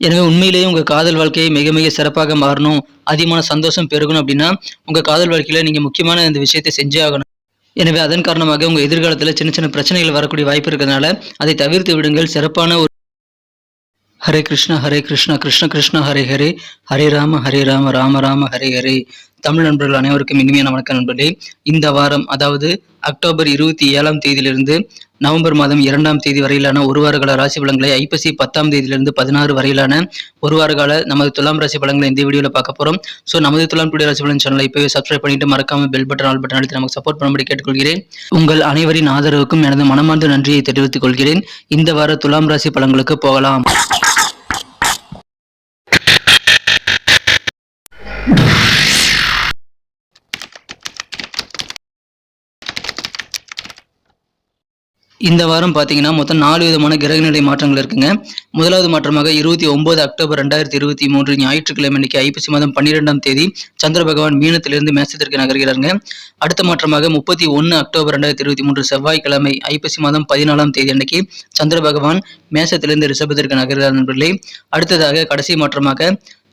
எனவே உண்மையிலேயே உங்கள் காதல் வாழ்க்கையை மிக மிக சிறப்பாக மாறணும். அதிகமான சந்தோஷம் பெருகணும் அப்படின்னா உங்கள் காதல் வாழ்க்கையில் நீங்கள் முக்கியமான இந்த விஷயத்தை செஞ்சே ஆகணும். எனவே அதன் காரணமாக உங்கள் எதிர்காலத்தில் சின்ன சின்ன பிரச்சனைகள் வரக்கூடிய வாய்ப்பு இருக்கிறதுனால அதை தவிர்த்து விடுங்கள். சிறப்பான ஒரு ஹரே கிருஷ்ணா ஹரே கிருஷ்ணா கிருஷ்ண கிருஷ்ணா ஹரே ஹரே. ஹரே ராம ஹரே ராம ராம ராம ஹரே ஹரே. தமிழ் நண்பர்கள் அனைவருக்கும் இனிமையான வணக்கம் நண்பர்களே. இந்த வாரம் அதாவது அக்டோபர் இருபத்தி ஏழாம் தேதியிலிருந்து நவம்பர் மாதம் இரண்டாம் தேதி வரையிலான ஒரு வார கால ராசி பலன்களை ஐப்பசி பத்தாம் தேதியிலிருந்து பதினாறு வரையிலான ஒரு வார கால நமது துலாம் ராசி பலன்களை இந்த வீடியோவில் பார்க்க போகிறோம் ஸோ நமது துலாம் டுடே ராசி பலன் சேனலை இப்போவே சப்ஸ்கிரைப் பண்ணிட்டு மறக்காம பெல் பட்டன் ஆல் பட்டன் அழுத்தி நமக்கு சப்போர்ட் பண்ணும்படி கேட்டுக்கொள்கிறேன். உங்கள் அனைவரின் ஆதரவுக்கும் எனது மனமார்ந்த நன்றியை தெரிவித்துக் கொள்கிறேன். இந்த வார துலாம் ராசி பலன்களுக்கு போகலாம். இந்த வாரம் பார்த்தீங்கன்னா மொத்தம் நாலு விதமான கிரகநிலை மாற்றங்கள் இருக்குங்க. முதலாவது மாற்றமாக இருபத்தி ஒன்பது அக்டோபர் ரெண்டாயிரத்தி இருபத்தி மூன்று ஞாயிற்றுக்கிழமை அன்னைக்கு ஐப்பசி மாதம் பன்னிரெண்டாம் தேதி சந்திர பகவான் மீனத்திலிருந்து மேசத்திற்கு நகர்கிறாருங்க. அடுத்த மாற்றமாக முப்பத்தி ஒன்று அக்டோபர் ரெண்டாயிரத்தி இருபத்தி மூன்று செவ்வாய்க்கிழமை ஐப்பசி மாதம் பதினாலாம் தேதி அன்னைக்கு சந்திர பகவான் மேசத்திலிருந்து ரிஷபத்திற்கு நகர்கிறார் நண்பர்களே. அடுத்ததாக கடைசி மாற்றமாக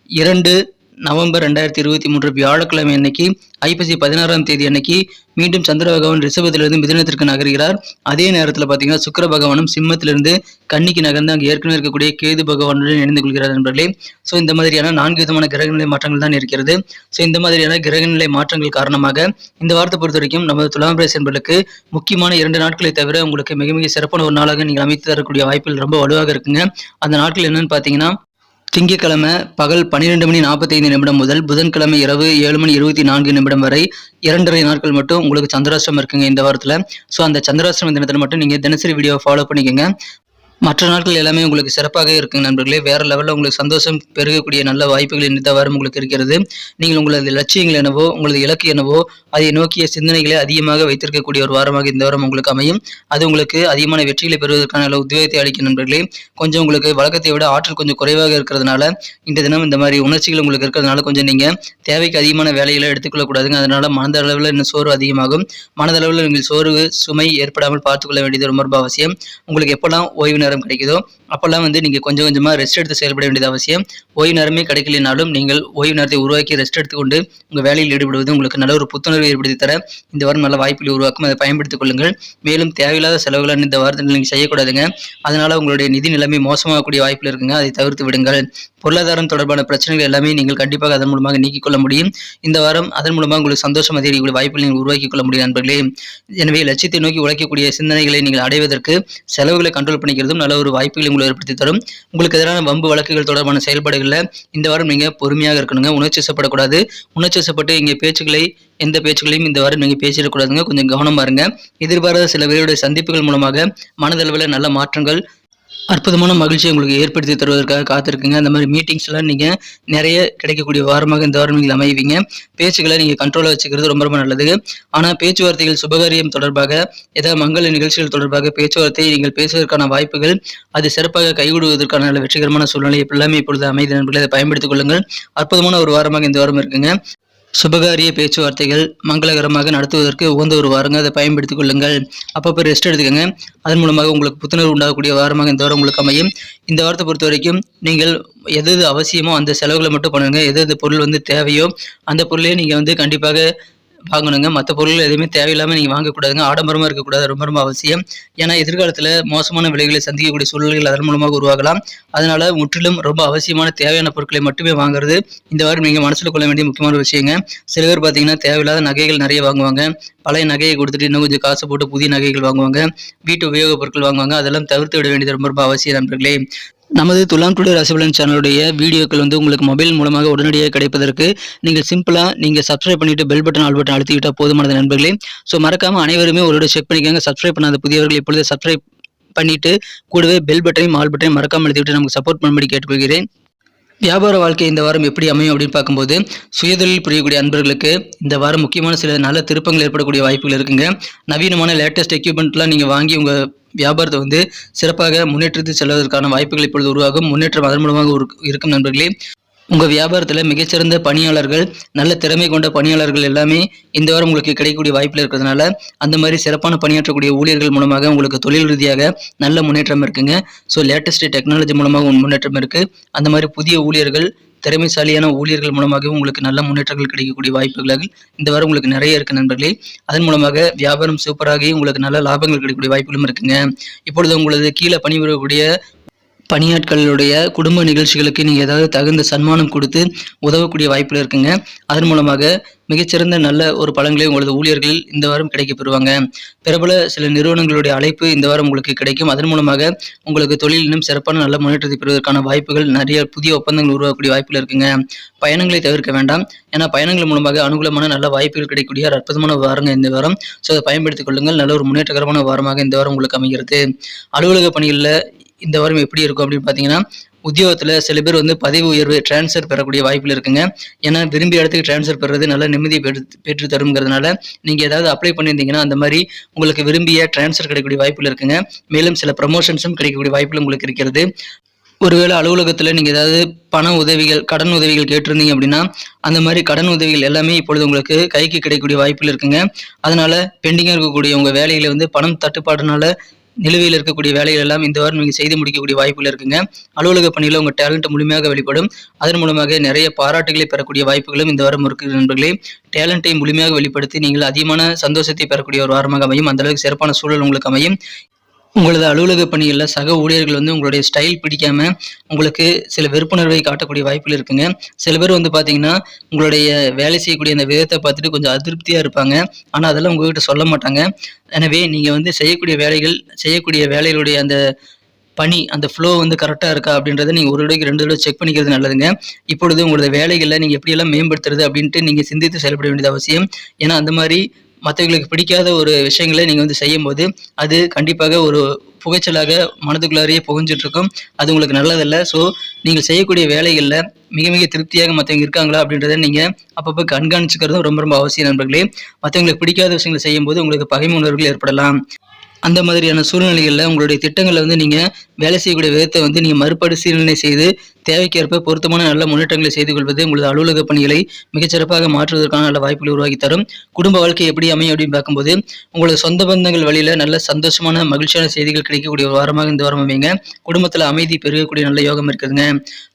இரண்டு நவம்பர் ரெண்டாயிரத்தி இருபத்தி மூன்று வியாழக்கிழமை அன்னைக்கு ஐப்பசி பதினாறாம் தேதி அன்னைக்கு மீண்டும் சந்திர பகவான் ரிஷபத்திலிருந்து மிதனத்திற்கு நகர்கிறார். அதே நேரத்தில் பார்த்தீங்கன்னா சுக்கிர பகவானும் சிம்மத்திலிருந்து கன்னிக்கு நகர்ந்து அங்கே ஏற்கனவே இருக்கக்கூடிய கேது பகவானுடன் இணைந்து கொள்கிறார் நண்பர்களே. ஸோ இந்த மாதிரியான நான்கு விதமான கிரகநிலை மாற்றங்கள் தான் இருக்கிறது. ஸோ இந்த மாதிரியான கிரகநிலை மாற்றங்கள் காரணமாக இந்த வாரத்தை பொறுத்த வரைக்கும் நமது துலாம் ராசி என்பதற்கு முக்கியமான இரண்டு நாட்களை தவிர உங்களுக்கு மிக மிக சிறப்பான ஒரு நாளாக நீங்கள் அமைத்து தரக்கூடிய வாய்ப்புகள் ரொம்ப வலுவாக இருக்குங்க. அந்த நாட்கள் என்னன்னு பார்த்தீங்கன்னா திங்கட்கிழமை பகல் பன்னிரெண்டு மணி நாற்பத்தைந்து நிமிடம் முதல் புதன்கிழமை இரவு ஏழு மணி இருபத்தி நான்கு நிமிடம் வரை இரண்டரை நாட்கள் மட்டும் உங்களுக்கு சந்திராஷ்டிரம் இருக்குங்க இந்த வாரத்தில். ஸோ அந்த சந்திராஷ்டிரம் தினத்தில் மட்டும் நீங்கள் தினசரி வீடியோ ஃபாலோ பண்ணிக்கோங்க. மற்ற நாட்கள் எல்லாமே உங்களுக்கு சிறப்பாக இருக்குங்க நண்பர்களே. வேறு லெவலில் உங்களுக்கு சந்தோஷம் பெருகக்கூடிய நல்ல வாய்ப்புகள் இந்த வாரம் உங்களுக்கு இருக்கிறது. நீங்கள் உங்களது லட்சியங்கள் என்னவோ உங்களது இலக்கு என்னவோ அதை நோக்கிய சிந்தனைகளை அதிகமாக வைத்திருக்கக்கூடிய ஒரு வாரமாக இந்த வாரம் உங்களுக்கு அமையும். அது உங்களுக்கு அதிகமான வெற்றிகளை பெறுவதற்கான நல்ல உத்வேகத்தை அளிக்கும் நண்பர்களே. கொஞ்சம் உங்களுக்கு வழக்கத்தை விட ஆற்றல் கொஞ்சம் குறைவாக இருக்கிறதுனால இந்த தினம் இந்த மாதிரி உணர்ச்சிகள் உங்களுக்கு இருக்கிறதுனால கொஞ்சம் நீங்கள் தேவைக்கு அதிகமான வேலைகளை எடுத்துக்கொள்ளக்கூடாதுங்க அதனால் மனதளவில் இன்னும் சோர்வு அதிகமாகும். மனதளவில் நீங்கள் சோர்வு சுமை ஏற்படாமல் பார்த்துக்கொள்ள வேண்டியது ரொம்ப ரொம்ப அவசியம். உங்களுக்கு எப்போல்லாம் ஓய்வு நேரம் கிடைக்குதோ அப்போல்லாம் வந்து நீங்கள் கொஞ்சம் கொஞ்சமாக ரெஸ்ட் எடுத்து செயல்பட வேண்டியது அவசியம். ஓய்வு நேரமே கிடைக்கலனாலும் நீங்கள் ஓய்வு நேரத்தை உருவாக்கி ரெஸ்ட் எடுத்துக்கொண்டு உங்கள் வேலையில் ஈடுபடுவது உங்களுக்கு நல்ல ஒரு புத்துணர்வு ஏற்படுத்தி தர இந்த வாரம் நல்ல வாய்ப்புகளை உருவாக்கும். அதை பயன்படுத்திக் கொள்ளுங்கள். மேலும் தேவையில்லாத செலவுகளை இந்த வாரத்தில் நீங்கள் செய்யக்கூடாதுங்க. அதனால உங்களுடைய நிதி நிலைமை மோசமாகக்கூடிய வாய்ப்பில் இருக்குங்க. அதை தவிர்த்து விடுங்கள். பொருளாதாரம் தொடர்பான பிரச்சனைகள் எல்லாமே நீங்கள் கண்டிப்பாக அதன் மூலமாக நீக்கிக் கொள்ள முடியும். இந்த வாரம் அதன் மூலமாக உங்களுக்கு சந்தோஷம் அதிகரிக்கக்கூடிய வாய்ப்புகள் நீங்கள் உருவாக்கிக் கொள்ள முடியும் நண்பர்களே. எனவே லட்சியத்தை நோக்கி உழைக்கக்கூடிய சிந்தனைகளை நீங்கள் அடைவதற்கு செலவுகளை கண்ட்ரோல் பண்ணிக்கிறதும் நல்ல ஒரு வாய்ப்புகளை உங்களுக்கு ஏற்படுத்தி தரும். உங்களுக்கு எதிரான வம்பு வழக்குகள் தொடர்பான செயல்பாடுகளில் இந்த வாரம் நீங்கள் பொறுமையாக இருக்கணுங்க. உணர்ச்சி வசப்படக்கூடாது. உணர்ச்சி வசப்பட்டு இங்கே பேச்சுக்களை எந்த பேச்சுக்களையும் இந்த வாரம் நீங்கள் பேசிடக்கூடாதுங்க. கொஞ்சம் கவனமாக இருங்க. எதிர்பாராத சில பேருடைய சந்திப்புகள் மூலமாக மனதளவில் நல்ல மாற்றங்கள் அற்புதமான மகிழ்ச்சியை உங்களுக்கு ஏற்படுத்தி தருவதற்காக காத்திருக்குங்க. அந்த மாதிரி மீட்டிங்ஸ்லாம் நீங்கள் நிறைய கிடைக்கக்கூடிய வாரமாக இந்த வாரம் நீங்கள் அமைவீங்க. பேச்சுக்களை நீங்கள் கண்ட்ரோலாக வச்சுக்கிறது ரொம்ப ரொம்ப நல்லது. ஆனால் பேச்சுவார்த்தைகள் சுபகாரியம் தொடர்பாக ஏதாவது மங்கள நிகழ்ச்சிகள் தொடர்பாக பேச்சுவார்த்தையை நீங்கள் பேசுவதற்கான வாய்ப்புகள் அது சிறப்பாக கைவிடுவதற்கான நல்ல வெற்றிகரமான சூழ்நிலை எல்லாமே இப்பொழுது அமைதி நண்பர்களை அதை பயன்படுத்திக் கொள்ளுங்கள். அற்புதமான ஒரு வாரமாக இந்த வாரம் இருக்குங்க. சுபகாரிய பேச்சுவார்த்தைகள் மங்களகரமாக நடத்துவதற்கு உகந்த ஒரு வாரங்க அதை பயன்படுத்திக் கொள்ளுங்கள். அப்பப்போ ரெஸ்ட் எடுத்துக்கோங்க. அதன் மூலமாக உங்களுக்கு புத்துணர்வு உண்டாகக்கூடிய வாரமாக இந்த வாரம் உங்களுக்கு அமையும். இந்த வாரத்தை பொறுத்த வரைக்கும் நீங்கள் எது எது அவசியமோ அந்த செலவுகளை மட்டும் பண்ணுங்கள் எது எது பொருள் வந்து தேவையோ அந்த பொருளையே நீங்கள் வந்து கண்டிப்பாக வாங்கணுங்க. மற்ற பொருள் எதுவுமே தேவையில்லாமல் நீங்கள் வாங்கக்கூடாதுங்க. ஆடம்பரமாக இருக்கக்கூடாது. ரொம்ப ரொம்ப அவசியம். ஏன்னா எதிர்காலத்தில் மோசமான விலைகளை சந்திக்கக்கூடிய சூழ்நிலைகள் அதன் மூலமாக உருவாகலாம். அதனால் முற்றிலும் ரொம்ப அவசியமான தேவையான பொருட்களை மட்டுமே வாங்குறது இந்த வாரம் நீங்கள் மனசில் கொள்ள வேண்டிய முக்கியமான விஷயங்க. சில பேர் பார்த்தீங்கன்னா தேவையில்லாத நகைகள் நிறைய வாங்குவாங்க. பழைய நகையை கொடுத்துட்டு இன்னும் கொஞ்சம் காசு போட்டு புதிய நகைகள் வாங்குவாங்க. வீட்டு உபயோகப் பொருட்கள் வாங்குவாங்க. அதெல்லாம் தவிர்த்து விட வேண்டியது ரொம்ப ரொம்ப அவசியம் நண்பர்களே. நமது துலாம் டுடே ராசிபலன் சேனலுடைய வீடியோக்கள் வந்து உங்களுக்கு மொபைல் மூலமாக உடனடியாக கிடைப்பதற்கு நீங்கள் சிம்பிளாக நீங்கள் சப்ஸ்கிரைப் பண்ணிட்டு பெல் பட்டன் ஆல் பட்டன் அழுத்திவிட்டால் போதுமானது நண்பர்களே. ஸோ மறக்காம அனைவருமே ஒரு செக் பண்ணிக்கோங்க. சப்ஸ்கிரைப் பண்ணாத புதியவர்கள் இப்பொழுது சப்ஸ்கிரைப் பண்ணிட்டு கூடவே பெல் பட்டனையும் ஆல் பட்டனையும் மறக்காமல் அழுத்திவிட்டு நமக்கு சப்போர்ட் பண்ணும்படி கேட்டுக்கொள்கிறேன். வியாபார வாழ்க்கை இந்த வாரம் எப்படி அமையும் அப்படின்னு பார்க்கும்போது சுயதொழில் புரியக்கூடிய அன்பர்களுக்கு இந்த வாரம் முக்கியமான சில நல்ல திருப்பங்கள் ஏற்படக்கூடிய வாய்ப்புகள் இருக்குங்க. நவீனமான லேட்டஸ்ட் எக்யூப்மெண்ட்லாம் நீங்கள் வாங்கி உங்கள் வியாபாரத்தை வந்து சிறப்பாக முன்னேற்றத்து செல்வதற்கான வாய்ப்புகள் இப்பொழுது உருவாகும். முன்னேற்றம் அதன் மூலமாக இருக்கும் நண்பர்களே. உங்கள் வியாபாரத்தில் மிகச்சிறந்த பணியாளர்கள் நல்ல திறமை கொண்ட பணியாளர்கள் எல்லாமே இந்த வாரம் உங்களுக்கு கிடைக்கக்கூடிய வாய்ப்பில் இருக்கிறதுனால அந்த மாதிரி சிறப்பான பணியாற்றக்கூடிய ஊழியர்கள் மூலமாக உங்களுக்கு தொழில் ரீதியாக நல்ல முன்னேற்றம் இருக்குங்க. ஸோ லேட்டஸ்ட் டெக்னாலஜி மூலமாக முன்னேற்றம் இருக்குது அந்த மாதிரி புதிய ஊழியர்கள் திறமைசாலியான ஊழியர்கள் மூலமாகவும் உங்களுக்கு நல்ல முன்னேற்றங்கள் கிடைக்கக்கூடிய வாய்ப்புகளாக இந்த வாரம் உங்களுக்கு நிறைய இருக்கு நண்பர்களே. அதன் மூலமாக வியாபாரம் சூப்பராகி உங்களுக்கு நல்ல லாபங்கள் கிடைக்கக்கூடிய வாய்ப்புகளும் இருக்குங்க. இப்பொழுது உங்களது கீழே பணிபுரியக்கூடிய பணியாட்களுடைய குடும்ப நிகழ்ச்சிகளுக்கு நீங்கள் ஏதாவது தகுந்த சன்மானம் கொடுத்து உதவக்கூடிய வாய்ப்புகள் இருக்குங்க. அதன் மூலமாக மிகச்சிறந்த நல்ல ஒரு பலன்களை உங்களது ஊழியர்கள் இந்த வாரம் கிடைக்க பெறுவாங்க பிரபல சில நிறுவனங்களுடைய அழைப்பு இந்த வாரம் உங்களுக்கு கிடைக்கும். அதன் மூலமாக உங்களுக்கு தொழில் இன்னும் சிறப்பான நல்ல முன்னேற்றத்தை பெறுவதற்கான வாய்ப்புகள் நிறைய புதிய ஒப்பந்தங்கள் உருவாக்கக்கூடிய வாய்ப்புகள் இருக்குங்க. பயணங்களை தவிர்க்க வேண்டாம். ஏன்னா பயணங்கள் மூலமாக அனுகூலமான நல்ல வாய்ப்புகள் கிடைக்கக்கூடிய ஒரு அற்புதமான வாரங்க இந்த வாரம். ஸோ அதை பயன்படுத்திக் கொள்ளுங்கள். நல்ல ஒரு முன்னேற்றகரமான வாரமாக இந்த வாரம் உங்களுக்கு அமைகிறது. அலுவலக பணிகளில் இந்த வாரம் எப்படி இருக்கும் அப்படின்னு பார்த்தீங்கன்னா உத்தியோகத்தில் சில பேர் வந்து பதவி உயர்வு டிரான்ஸ்ஃபர் பெறக்கூடிய வாய்ப்புகள் இருக்குங்க. ஏன்னா விரும்பிய இடத்துக்கு டிரான்ஸ்ஃபர் பெறுறது நல்ல நிம்மதியை பெற்று பெற்று தருங்கிறதுனால நீங்கள் ஏதாவது அப்ளை பண்ணியிருந்தீங்கன்னா அந்த மாதிரி உங்களுக்கு விரும்பிய டிரான்ஸ்ஃபர் கிடைக்கக்கூடிய வாய்ப்புகள் இருக்குங்க. மேலும் சில ப்ரமோஷன்ஸும் கிடைக்கக்கூடிய வாய்ப்புகள் உங்களுக்கு இருக்கிறது. ஒருவேளை அலுவலகத்தில் நீங்கள் ஏதாவது பண உதவிகள் கடன் உதவிகள் கேட்டிருந்தீங்க அப்படின்னா அந்த மாதிரி கடன் உதவிகள் எல்லாமே இப்பொழுது உங்களுக்கு கைக்கு கிடைக்கக்கூடிய வாய்ப்புகள் இருக்குங்க. அதனால பெண்டிங்காக இருக்கக்கூடிய உங்கள் வேலையில் வந்து பணம் தட்டுப்பாடுனால நிலுவையில் இருக்கக்கூடிய வேலைகள் எல்லாம் இந்த வாரம் நீங்கள் செய்து முடிக்கக்கூடிய வாய்ப்புகள் இருக்குங்க. அலுவலக பணியில் உங்கள் டேலண்ட் முழுமையாக வெளிப்படும். அதன் மூலமாக நிறைய பாராட்டுகளை பெறக்கூடிய வாய்ப்புகளும் இந்த வாரம் இருக்கு நண்பர்களே. டேலண்ட்டை முழுமையாக வெளிப்படுத்தி நீங்கள் அதிகமான சந்தோஷத்தை பெறக்கூடிய ஒரு வாரமாக அமையும். அந்த அளவுக்கு சிறப்பான சூழல் உங்களுக்கு அமையும். உங்களது அலுவலக பணிகளில் சக ஊழியர்கள் வந்து உங்களுடைய ஸ்டைல் பிடிக்காம உங்களுக்கு சில வெறுப்புணர்வை காட்டக்கூடிய வாய்ப்புகள் இருக்குங்க. சில பேர் வந்து பார்த்தீங்கன்னா உங்களுடைய வேலை செய்யக்கூடிய அந்த விதத்தை பார்த்துட்டு கொஞ்சம் அதிருப்தியாக இருப்பாங்க. ஆனால் அதெல்லாம் உங்ககிட்ட சொல்ல மாட்டாங்க. எனவே நீங்கள் வந்து செய்யக்கூடிய வேலைகள் செய்யக்கூடிய வேலைகளுடைய அந்த பணி அந்த ஃப்ளோ வந்து கரெக்டாக இருக்கா அப்படின்றத நீங்கள் ஒரு தடவைக்கு ரெண்டு தடவை செக் பண்ணிக்கிறது நல்லதுங்க. இப்பொழுது உங்களோட வேலைகளில் நீங்கள் எப்படியெல்லாம் மேம்படுத்துறது அப்படின்ட்டு நீங்கள் சிந்தித்து செயல்பட வேண்டியது அவசியம். ஏன்னா அந்த மாதிரி மற்றவங்களுக்கு பிடிக்காத ஒரு விஷயங்களை நீங்கள் வந்து செய்யும்போது அது கண்டிப்பாக ஒரு புகைச்சலாக மனதுக்குள்ளாரையே புகஞ்சிட்டுருக்கும். அது உங்களுக்கு நல்லதல்ல. ஸோ நீங்கள் செய்யக்கூடிய வேலைகளில் மிக மிக திருப்தியாக மற்றவங்க இருக்காங்களா அப்படின்றத நீங்கள் அப்பப்போ கண்காணிச்சுக்கிறதும் ரொம்ப ரொம்ப அவசியம் நண்பர்களே. மற்றவங்களுக்கு பிடிக்காத விஷயங்களை செய்யும்போது உங்களுக்கு பகைமை உணர்வுகள் ஏற்படலாம். அந்த மாதிரியான சூழ்நிலைகளில் உங்களுடைய திட்டங்களை வந்து நீங்கள் வேலை செய்யக்கூடிய விதத்தை வந்து நீங்கள் மறுபரிசீலனை செய்து தேவைக்கேற்ப பொருத்தமான நல்ல முன்னேற்றங்களை செய்து கொள்வது உங்களது அலுவலக பணிகளை மிகச்சிறப்பாக மாற்றுவதற்கான நல்ல வாய்ப்புகளை உருவாக்கி தரும். குடும்ப வாழ்க்கை எப்படி அமையும் அப்படின்னு பார்க்கும்போது உங்களது சொந்த பந்தங்கள் வழியில் நல்ல சந்தோஷமான மகிழ்ச்சியான செய்திகள் கிடைக்கக்கூடிய ஒரு வாரமாக இந்த வாரம் அமைங்க குடும்பத்தில் அமைதி பெருகக்கூடிய நல்ல யோகம் இருக்குதுங்க.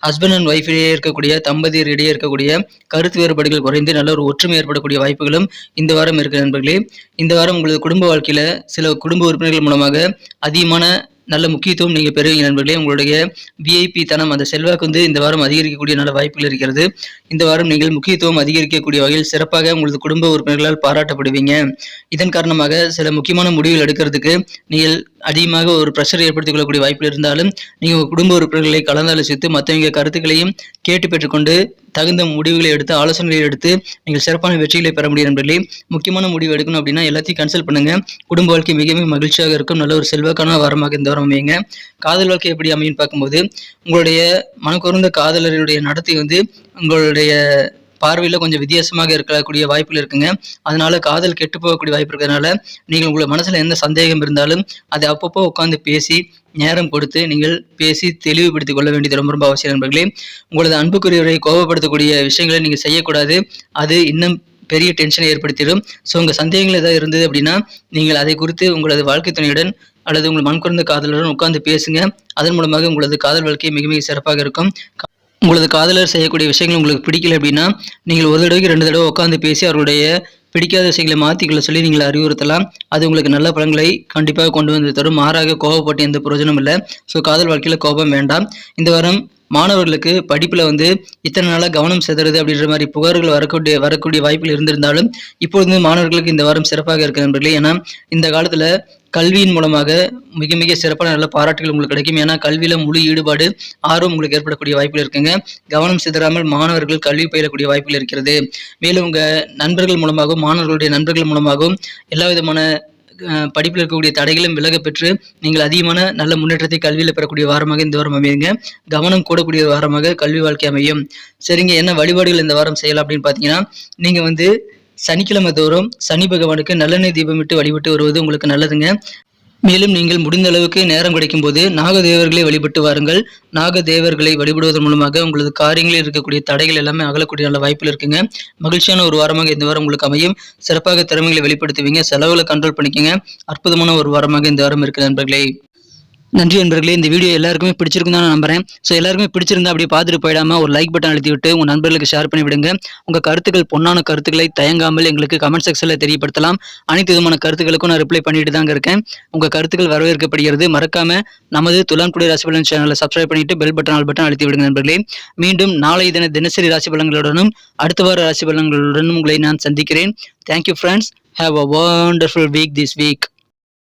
ஹஸ்பண்ட் அண்ட் ஒய்ஃபிடையே இருக்கக்கூடிய தம்பதியர் இடையே இருக்கக்கூடிய கருத்து வேறுபாடுகள் குறைந்து நல்ல ஒரு ஒற்றுமை ஏற்படக்கூடிய வாய்ப்புகளும் இந்த வாரம் இருக்கு நண்பர்களே. இந்த வாரம் உங்களது குடும்ப வாழ்க்கையில் சில குடும்ப உறுப்பினர்கள் மூலமாக அதிகமான நல்ல முக்கியத்துவம் நீங்கள் பெறுவீங்க நண்பர்களே. உங்களுடைய விஐபி தனம் அந்த செல்வாக்கு வந்து இந்த வாரம் அதிகரிக்கக்கூடிய நல்ல வாய்ப்புகள் இருக்கிறது. இந்த வாரம் நீங்கள் முக்கியத்துவம் அதிகரிக்கக்கூடிய வகையில் சிறப்பாக உங்களது குடும்ப உறுப்பினர்களால் பாராட்டப்படுவீங்க. இதன் காரணமாக சில முக்கியமான முடிவுகள் எடுக்கிறதுக்கு நீங்கள் அதிகமாக ஒரு ப்ரெஷர் ஏற்படுத்திக் கொள்ளக்கூடிய வாய்ப்பு இருந்தாலும் நீங்கள் உங்கள் குடும்ப உறுப்பினர்களை கலந்தாலோசித்து மற்றவங்க கருத்துக்களையும் கேட்டு பெற்றுக்கொண்டு தகுந்த முடிவுகளை எடுத்து ஆலோசனைகளை எடுத்து நீங்கள் சிறப்பான வெற்றிகளை பெற முடியும் நண்பர்களே. முக்கியமான முடிவு எடுக்கணும் அப்படின்னா எல்லாத்தையும் கன்சல்ட் பண்ணுங்கள் குடும்ப வாழ்க்கை மிக மிக மகிழ்ச்சியாக இருக்கும். நல்ல ஒரு செல்வாக்கான வாரமாக இந்த வாரம் அமையுங்க காதல் வாழ்க்கை எப்படி அமையும் பார்க்கும்போது உங்களுடைய மனக்குறந்த காதலர்களுடைய நடத்தை வந்து உங்களுடைய பார்வையில் கொஞ்சம் வித்தியாசமாக இருக்கக்கூடிய வாய்ப்புகள் இருக்குங்க. அதனால காதல் கெட்டு போகக்கூடிய வாய்ப்பு இருக்கிறதுனால நீங்கள் உங்கள் மனசில் எந்த சந்தேகம் இருந்தாலும் அதை அப்பப்போ உட்காந்து பேசி நேரம் கொடுத்து நீங்கள் பேசி தெளிவுபடுத்திக் கொள்ள வேண்டியது ரொம்ப ரொம்ப அவசியம் நண்பர்களே. உங்களது அன்புக்குரியவரை கோபப்படுத்தக்கூடிய விஷயங்களை நீங்கள் செய்யக்கூடாது. அது இன்னும் பெரிய டென்ஷனை ஏற்படுத்திடும். ஸோ உங்கள் சந்தேகங்கள் ஏதாவது இருந்தது அப்படின்னா நீங்கள் அதை குறித்து உங்களது வாழ்க்கை துணையுடன் அல்லது உங்கள் மண்குறந்த காதலருடன் உட்கார்ந்து பேசுங்க. அதன் மூலமாக உங்களது காதல் வாழ்க்கை மிக மிக சிறப்பாக இருக்கும். உங்களது காதலர் செய்யக்கூடிய விஷயங்கள் உங்களுக்கு பிடிக்கல அப்படின்னா நீங்கள் ஒரு தடவைக்கு ரெண்டு தடவை உட்காந்து பேசி அவருடைய பிடிக்காத விஷயங்களை மாற்றிக்கொள்ள சொல்லி நீங்கள் அறிவுறுத்தலாம். அது உங்களுக்கு நல்ல பலன்களை கண்டிப்பாக கொண்டு வந்து தரும். மாறாக கோபப்பட்டு எந்த பிரயோஜனம் இல்லை. ஸோ காதல் வாழ்க்கையில் கோபம் வேண்டாம். இந்த வாரம் மாணவர்களுக்கு படிப்பில் வந்து இத்தனை நாளாக கவனம் செதறது அப்படின்ற மாதிரி புகார்கள் வரக்கூடிய வரக்கூடிய வாய்ப்புகள் இருந்திருந்தாலும் இப்பொழுது மாணவர்களுக்கு இந்த வாரம் சிறப்பாக இருக்கிற நண்பர்களே. ஏன்னா இந்த காலத்தில் கல்வியின் மூலமாக மிக மிக சிறப்பான நல்ல பாராட்டுகள் உங்களுக்கு கிடைக்கும். ஏன்னா கல்வியில் முழு ஈடுபாடு ஆர்வம் உங்களுக்கு ஏற்படக்கூடிய வாய்ப்புகள் இருக்குங்க. கவனம் சிதறாமல் மாணவர்கள் கல்வி பயிலக்கூடிய வாய்ப்புகள் இருக்கிறது. மேலும் உங்கள் நண்பர்கள் மூலமாகவும் மாணவர்களுடைய நண்பர்கள் மூலமாகவும் எல்லா விதமான படிப்பில் இருக்கக்கூடிய தடைகளும் விலக பெற்று நீங்கள் அதிகமான நல்ல முன்னேற்றத்தை கல்வியில் பெறக்கூடிய வாரமாக இந்த வாரம் அமையுங்க. கவனம் கூடக்கூடிய வாரமாக கல்வி வாழ்க்கை அமையும். சரிங்க என்ன வழிபாடுகள் இந்த வாரம் செய்யலாம் அப்படின்னு பார்த்தீங்கன்னா நீங்கள் வந்து சனிக்கிழமை தோறும் சனி பகவானுக்கு நல்லெண்ணெய் தீபமிட்டு வழிபட்டு வருவது உங்களுக்கு நல்லதுங்க. மேலும் நீங்கள் முடிந்த அளவுக்கு நேரம் கிடைக்கும் போது நாகதேவர்களை வழிபட்டு வாருங்கள். நாகதேவர்களை வழிபடுவதன் மூலமாக உங்களது காரியங்களில் இருக்கக்கூடிய தடைகள் எல்லாமே அகலக்கூடிய நல்ல வாய்ப்பில் இருக்குங்க. மகிழ்ச்சியான ஒரு வாரமாக இந்த வாரம் உங்களுக்கு அமையும். சிறப்பாக திறமைகளை வெளிப்படுத்துவீங்க. செலவுகளை கண்ட்ரோல் பண்ணிக்கோங்க. அற்புதமான ஒரு வாரமாக இந்த வாரம் இருக்கு நண்பர்களே. நன்றி நண்பர்களே இந்த வீடியோ எல்லாருக்குமே பிடிச்சிருக்கும் தான் நான் நம்புறேன். ஸோ எல்லாருக்குமே பிடிச்சிருந்தா அப்படியே பார்த்துட்டு போயிடாம ஒரு லைக் பட்டன் அழுத்தி விட்டு உங்க நண்பர்களுக்கு ஷேர் பண்ணி விடுங்க. உங்க கருத்துக்கள் பொன்னான கருத்துக்களை தயங்காமல் எங்களுக்கு கமெண்ட் செக்ஷனில் தெரியப்படுத்தலாம். அனைத்து விதமான கருத்துக்களுக்கும் நான் ரிப்ளை பண்ணிட்டு தாங்க இருக்கேன். உங்க கருத்துக்கள் வரவேற்கப்படுகிறது. மறக்காம நமது துலான்குடி ராசி பலன் சேனலை சப்ஸ்கிரைப் பண்ணிட்டு பெல் பட்டன் ஆல் பட்டன் அழுத்தி விடுங்க நண்பர்களே. மீண்டும் நாளை தின தினசரி ராசி பலன்களுடனும் அடுத்த வார ராசி பலன்களுடனும் உங்களை நான் சந்திக்கிறேன். Thank you friends have a wonderful week this week